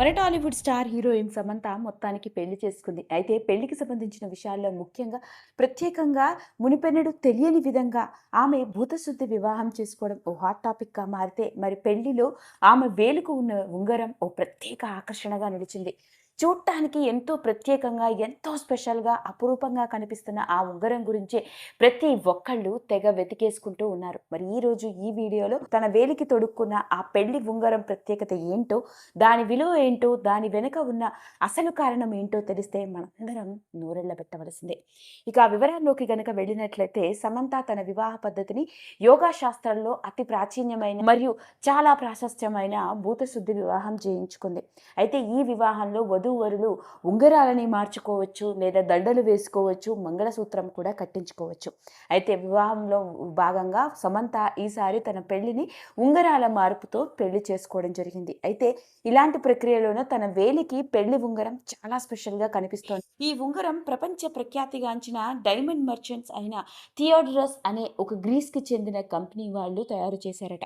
మన Tollywood star heroine Samantha మొత్తానికి పెళ్ళి చేసుకుంది. అయితే పెళ్ళికి సంబంధించిన విషయాల్లో ముఖ్యంగా ప్రత్యేకంగా మునిపెన్నడు తెలియని విధంగా ఆమె భూతశుద్ధి వివాహం చేసుకోవడం ఓ హాట్ టాపిక్గా మారితే మరి పెళ్ళిలో ఆమె వేలుకు ఉన్న ఉంగరం ఓ ప్రత్యేక ఆకర్షణగా నిలిచింది. చూడటానికి ఎంతో ప్రత్యేకంగా ఎంతో స్పెషల్గా అపురూపంగా కనిపిస్తున్న ఆ ఉంగరం గురించి ప్రతి ఒక్కళ్ళు తెగ వెతికేసుకుంటూ ఉన్నారు. మరి ఈరోజు ఈ వీడియోలో తన వేలికి తొడుక్కున్న ఆ పెళ్ళి ఉంగరం ప్రత్యేకత ఏంటో దాని విలువ ఏంటో దాని వెనుక ఉన్న అసలు కారణం ఏంటో తెలిస్తే మనందరం నూరెళ్ళ పెట్టవలసిందే. ఇక ఆ వివరాల్లోకి గనక వెళ్ళినట్లయితే సమంత తన వివాహ పద్ధతిని యోగా శాస్త్రంలో అతి ప్రాచీన్యమైన మరియు చాలా ప్రాశస్త్యమైన భూతశుద్ధి వివాహం చేయించుకుంది. అయితే ఈ వివాహంలో వధూవరులు ఉంగరాలని మార్చుకోవచ్చు లేదా దండలు వేసుకోవచ్చు మంగళసూత్రం కూడా కట్టించుకోవచ్చు. అయితే వివాహంలో భాగంగా సమంత ఈసారి తన పెళ్ళిని ఉంగరాల మార్పుతో పెళ్ళి చేసుకోవడం జరిగింది. అయితే ఇలాంటి ప్రక్రియలోనే తన వేలికి పెళ్ళి ఉంగరం చాలా స్పెషల్గా కనిపిస్తోంది. ఈ ఉంగరం ప్రపంచ ప్రఖ్యాతిగాంచిన డైమండ్ మర్చెంట్స్ అయిన థియోడ్రస్ అనే ఒక గ్రీస్కి చెందిన కంపెనీ వాళ్ళు తయారు చేశారట.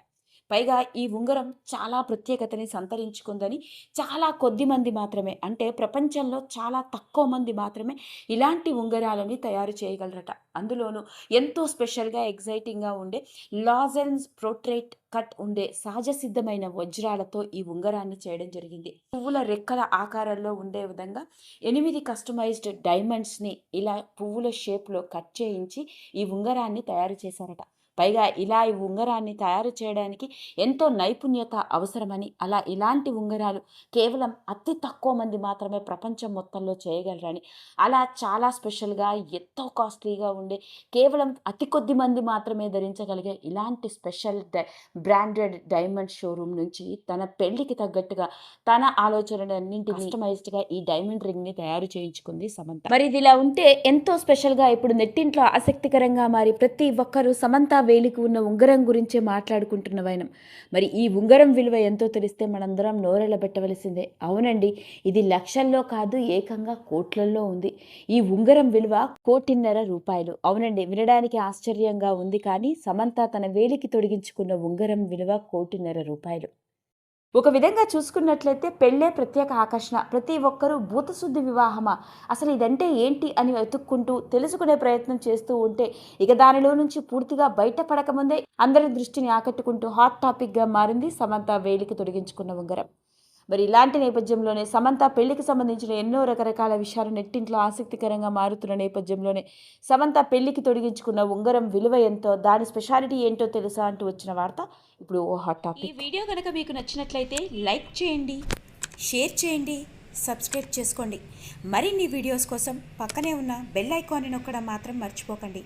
పైగా ఈ ఉంగరం చాలా ప్రత్యేకతని సంతరించుకుందని చాలా కొద్ది మంది మాత్రమే అంటే ప్రపంచంలో చాలా తక్కువ మంది మాత్రమే ఇలాంటి ఉంగరాలని తయారు చేయగలరట. అందులోనూ ఎంతో స్పెషల్గా ఎగ్జైటింగ్గా ఉండే లాజెన్స్ ప్రోట్రేట్ కట్ ఉండే సహజ సిద్ధమైన వజ్రాలతో ఈ ఉంగరాన్ని చేయడం జరిగింది. పువ్వుల రెక్కల ఆకారంలో ఉండే విధంగా ఎనిమిది కస్టమైజ్డ్ డైమండ్స్ని ఇలా పువ్వుల షేప్లో కట్ చేయించి ఈ ఉంగరాన్ని తయారు చేశారట. పైగా ఇలా ఈ ఉంగరాన్ని తయారు చేయడానికి ఎంతో నైపుణ్యత అవసరమని అలా ఇలాంటి ఉంగరాలు కేవలం అతి తక్కువ మంది మాత్రమే ప్రపంచం మొత్తంలో చేయగలరని అలా చాలా స్పెషల్గా ఎంతో కాస్ట్లీగా ఉండే కేవలం అతి కొద్ది మంది మాత్రమే ధరించగలిగే ఇలాంటి స్పెషల్ డై బ్రాండెడ్ డైమండ్ షోరూమ్ నుంచి తన పెళ్ళికి తగ్గట్టుగా తన ఆలోచనలన్నింటి కస్టమైజ్డ్గా ఈ డైమండ్ రింగ్ని తయారు చేయించుకుంది సమంత. మరి ఇది ఇలా ఉంటే ఎంతో స్పెషల్గా ఇప్పుడు నెట్టింట్లో ఆసక్తికరంగా మారి ప్రతి ఒక్కరూ సమంత వేలికి ఉన్న ఉంగరం గురించే మాట్లాడుకుంటున్న వైనం. మరి ఈ ఉంగరం విలువ ఎంతో తెలిస్తే మనందరం నోరెళ్ళ పెట్టవలసిందే అవునండి ఇది లక్షల్లో కాదు ఏకంగా కోట్లల్లో ఉంది. ఈ ఉంగరం విలువ కోటిన్నర రూపాయలు. అవునండి వినడానికి ఆశ్చర్యంగా ఉంది కానీ సమంత తన వేలికి తొడిగించుకున్న ఉంగరం విలువ కోటిన్నర రూపాయలు. ఒక విధంగా చూసుకున్నట్లయితే పెళ్ళే ప్రత్యేక ఆకర్షణ. ప్రతి ఒక్కరూ భూతశుద్ధి వివాహమా? అసలు ఇదంటే ఏంటి అని వెతుక్కుంటూ తెలుసుకునే ప్రయత్నం చేస్తూ ఉంటే ఇక దానిలో నుంచి పూర్తిగా బయటపడకముందే అందరి దృష్టిని ఆకట్టుకుంటూ హాట్ టాపిక్గా మారింది సమంత వేలికి తొడిగించుకున్న ఉంగరం. మరి ఇలాంటి నేపథ్యంలోనే సమంత పెళ్ళికి సంబంధించిన ఎన్నో రకరకాల విషయాలు నెట్టింట్లో ఆసక్తికరంగా మారుతున్న నేపథ్యంలోనే సమంత పెళ్ళికి తొడిగించుకున్న ఉంగరం విలువ ఎంతో దాని స్పెషాలిటీ ఏంటో తెలుసా అంటూ వచ్చిన వార్త ఇప్పుడు ఓ హాట్ ఈ టాపిక్ వీడియో కనుక మీకు నచ్చినట్లయితే లైక్ చేయండి షేర్ చేయండి సబ్స్క్రైబ్ చేసుకోండి. మరిన్ని వీడియోస్ కోసం పక్కనే ఉన్న బెల్ ఐకాన్ని నొక్కడం మాత్రం మర్చిపోకండి.